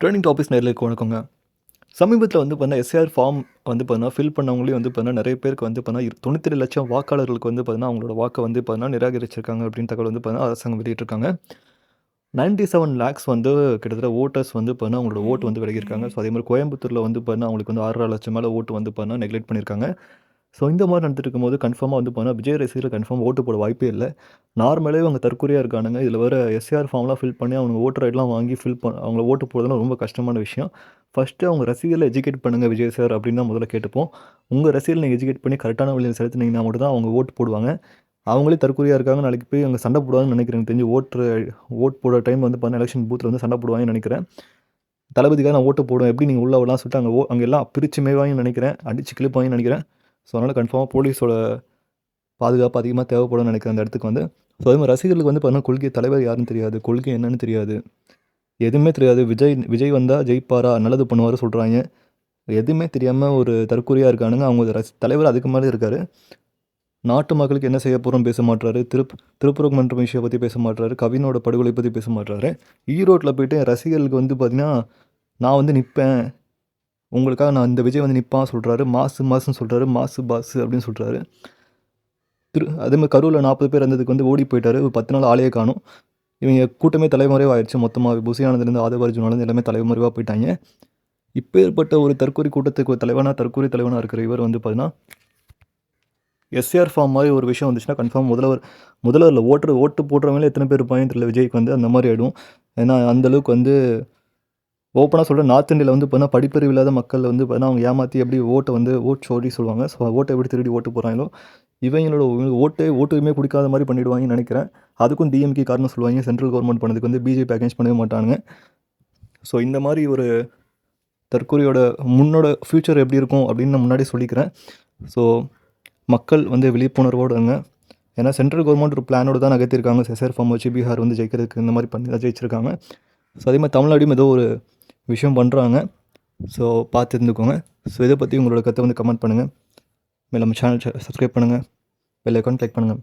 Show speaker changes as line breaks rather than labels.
Training topics நேரில் வணக்கங்க சமீபத்தில் வந்து பார்த்தீங்கன்னா எஸ்ஆர் ஃபார்ம் வந்து பார்த்தீங்கன்னா ஃபில் பண்ணவங்களையும் வந்து பார்த்தீங்கன்னா நிறைய பேருக்கு வந்து பார்த்தீங்கன்னா தொண்ணூற்றி லட்சம் வாக்காளர்களுக்கு வந்து பார்த்தீங்கன்னா அவங்களோட வாக்கை வந்து பார்த்தீங்கன்னா நிராகரிச்சிருக்காங்க அப்படின்னு தகவல் வந்து பார்த்தீங்கன்னா அரசாங்கம் வெளியிட்டிருக்காங்க நைன்டி செவன் லேக்ஸ் வந்து கிட்டத்தட்ட ஓட்டர்ஸ் வந்து பார்த்தீங்கன்னா அவங்களோட ஓட்டு வந்து விலகியிருக்காங்க ஸோ அதே மாதிரி கோயம்புத்தூரில் வந்து பார்த்தீங்கன்னா அவங்களுக்கு வந்து ஆறரை லட்சம் மேலே ஓட்டு வந்து பார்த்தீங்கன்னா நெக்லெக்ட் பண்ணியிருக்காங்க ஸோ இந்த மாதிரி நடந்துட்டு இருக்கும்போது கன்ஃபார்மாக வந்து போனால் விஜய் ரசிகர்கள் கன்ஃபார்ம் ஓட்டு போட வாய்ப்பே இல்லை. நார்மலே அவங்க தற்கொலையாக இருக்கானுங்க. இதில் வர எஸ்ஆர் ஃபார்ம்லாம் ஃபில் பண்ணி அவங்க ஓட்டர் ஐடெலாம் வாங்கி ஃபில் பண்ண அவங்கள ஓட்டு போடுறதுலாம் ரொம்ப கஷ்டமான விஷயம். ஃபஸ்ட்டு அவங்க ரசிகர்களை எஜுகேட் பண்ணுங்கள் விஜய் சார் அப்படின்னு தான் முதல்ல கேட்டுப்போம். உங்கள் ரசிகர்களை நீங்கள் எஜுகேட் பண்ணி கரெக்டான வழியில் செலுத்தினீங்கன்னா மட்டும் தான் அவங்க ஓட்டு போடுவாங்க. அவங்களே தற்கொலையாக இருக்காங்க நாளைக்கு போய் அங்கே சண்டை போடுவாங்கன்னு நினைக்கிறேன். தெரிஞ்சு ஓட்டு ஓட் போடுற டைம் வந்து பார்த்தீங்கன்னா எலெக்ஷன் பூத்தில் வந்து சண்டை போடுவாங்கன்னு நினைக்கிறேன். தளபதிக்காக நான் ஓட்டு போடுவேன். எப்படி நீங்கள் உள்ள வரலாம் சொல்லிட்டு அங்கே ஓ அங்கே எல்லாம் பிரித்து மேய்வாங்கன்னு நினைக்கிறேன். அடிச்சு கிளிப்பாங்கன்னு நினைக்கிறேன். ஸோ அதனால் கன்ஃபார்மாக போலீஸோட பாதுகாப்பு அதிகமாக தேவைப்படும்னு நினைக்கிறேன் அந்த இடத்துக்கு வந்து. ஸோ அதே மாதிரி ரசிகர்களுக்கு வந்து பார்த்தீங்கன்னா கொள்கை தலைவர் யாருன்னு தெரியாது கொள்கை என்னன்னு தெரியாது. எதுவுமே தெரியாது. விஜய் விஜய் வந்தால் ஜெயிப்பாரா? நல்லது பண்ணுவார் சொல்கிறாங்க எதுவுமே தெரியாமல் ஒரு தற்கொலையாக இருக்கானுங்க. அவங்க ரசி தலைவர் அதுக்கு மேலே இருக்கார். நாட்டு மக்களுக்கு என்ன செய்ய போகிறோம் பேச மாட்டாரு திருப் திருப்புரமன்றம் விஷயம் பற்றி பேச மாட்டாரு கவினோட படுகொலை பற்றி பேச மாட்டாரு ஈரோட்டில் போயிட்டு ரசிகர்களுக்கு வந்து பார்த்தீங்கன்னா நான் வந்து நிற்பேன் உங்களுக்காக நான் இந்த விஜய் வந்து நிற்பான் சொல்கிறாரு மாசு மாசுன்னு சொல்கிறாரு மாசு பாசு அப்படின்னு சொல்கிறாரு திரு அதேமாதிரி கரூரில் நாற்பது பேர் இருந்ததுக்கு வந்து ஓடி போயிட்டார். ஒரு பத்து நாள் ஆளையே காணும். இவங்க கூட்டமே தலைமுறைவாக ஆயிடுச்சு. மொத்தமாக புசியானதுலேருந்து ஆதவர்ஜுனாலேருந்து எல்லாமே தலைமுறைவாக போயிட்டாங்க. இப்போ ஏற்பட்ட ஒரு தற்கொலை கூட்டத்துக்கு ஒரு தலைவனாக தற்கொலை தலைவனாக இருக்கிற இவர் வந்து பார்த்தீங்கன்னா எஸ்ஆர் ஃபார்ம் மாதிரி ஒரு விஷயம் வந்துச்சுன்னா கன்ஃபார்ம் முதல்வர் முதல்வரில் ஓட்டு ஓட்டு போடுறவங்களே எத்தனை பேர் இருப்பாங்க தெரியல விஜய்க்கு வந்து அந்த மாதிரி ஆகிடும் ஏன்னா அந்தளவுக்கு வந்து ஓப்பனாக சொல்கிறேன் நார்த் இந்தியாவில் வந்து பார்த்தீங்கன்னா படிப்பறிவு இல்லாத மக்கள் வந்து பார்த்தீங்கன்னா அவங்க ஏமாற்றி எப்படி ஓட்டை வந்து ஓட் சோடி சொல்லுவாங்க. ஸோ ஓட்டை எப்படி திருடி ஓட்டு போகிறாங்களோ இவங்களோட ஓட்டே ஓட்டுமே கொடுக்காத மாதிரி பண்ணிவிடுவாங்கன்னு நினைக்கிறேன். அதுக்கும் டிஎம்கே காரணம் சொல்லுவாங்க. சென்ட்ரல் கவர்மெண்ட் பண்ணதுக்கு வந்து பிஜேபி பேக்கேஜ் பண்ணவே மாட்டாங்க ஸோ இந்த மாதிரி ஒரு தற்கொலையோட முன்னோட ஃப்யூச்சர் எப்படி இருக்கும் அப்படின்னு நான் முன்னாடி சொல்லிக்கிறேன். ஸோ மக்கள் வந்து விழிப்புணர்வோடு இருங்க. ஏன்னா சென்ட்ரல் கவர்மெண்ட் ஒரு பிளானோடு தான் நகர்த்திருக்காங்க செசர் ஃபார்ம் வச்சு பீகார் வந்து ஜெயிக்கிறதுக்கு இந்த மாதிரி பண்ணி தான் ஜெயிச்சிருக்காங்க. ஸோ அதே மாதிரி தமிழ்நாடும் ஏதோ ஒரு விஷயம் பண்ணுறாங்க ஸோ பார்த்து இருந்துக்கோங்க ஸோ இதை பற்றி உங்களோட கருத்தை வந்து கமெண்ட் பண்ணுங்கள் மேலே நம்ம சேனல் சப்ஸ்கிரைப் பண்ணுங்கள் பெல் ஐக்கான் கிளிக் பண்ணுங்கள்